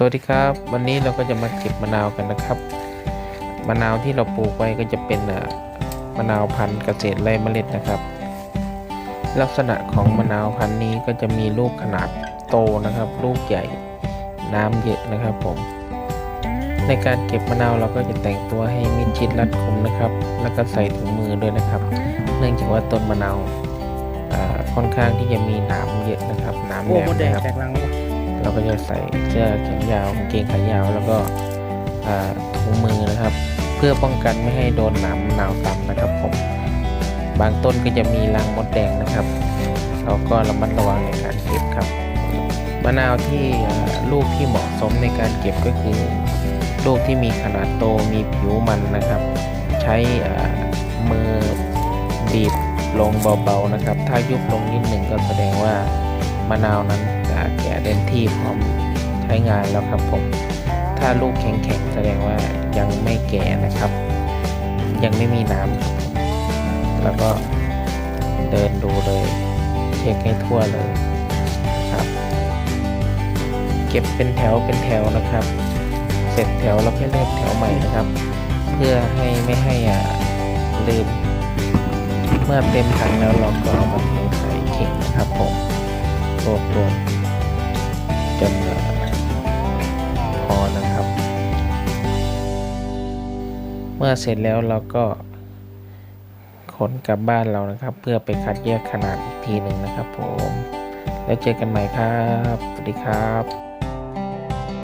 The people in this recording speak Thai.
สวัสดีครับ วันนี้เราก็จะมาเก็บมะนาวกันนะครับ มะนาวที่เราปลูกไว้ก็จะเป็นมะนาวพันธุ์เกษตรไร่เมล็ดนะครับ ลักษณะของมะนาวพันธุ์นี้ก็จะมีลูกขนาดโตนะครับ ลูกใหญ่น้ำเยอะนะครับผม ในการเก็บมะนาวเราก็จะแต่งตัวให้มิดชิดรัดกุมนะครับ แล้วก็ใส่ถุงมือด้วยนะครับ เนื่องจากว่าต้นมะนาวค่อนข้างที่จะมีหนามเยอะนะครับหนามแหลมนะครับ เราก็จะใส่เสื้อแขนยาวกางเกงขายาว แล้วก็ถุงมือนะครับ เพื่อป้องกันไม่ให้โดนหนามมะนาวตำนะครับผมบางต้นก็จะมีรังมดแดงนะครับ เราก็ระมัดระวังในการเก็บครับมะนาวที่ลูกที่เหมาะสมในการเก็บก็คือ ลูกที่มีขนาดโตมีผิวมันนะครับ ใช้มือบีบลงเบาๆนะครับ ถ้ายุบลงนิดหนึ่งก็แสดงว่ามะนาวนั้น อ่าแก่เต็มที่พร้อมใช้งานแล้วครับผม ถ้าลูกแข็งๆแสดงว่ายังไม่แก่นะครับ ยังไม่มีน้ำแล้วก็เดินดูเลย เช็คให้ทั่วเลยครับ เก็บเป็นแถวเป็นแถวนะครับ เสร็จแถวเราก็เริ่มแถวใหม่นะครับ เพื่อให้ไม่ให้อ่าลืม เมื่อเต็มถังแล้วเราก็เอามาเทใส่เข่งนะครับผมรวบรวม เมื่อเสร็จแล้วเราก็ขนกลับบ้านเรานะครับ เพื่อไปคัดแยกขนาดอีกทีหนึ่งนะครับผม แล้วเจอกันใหม่ครับ สวัสดีครับ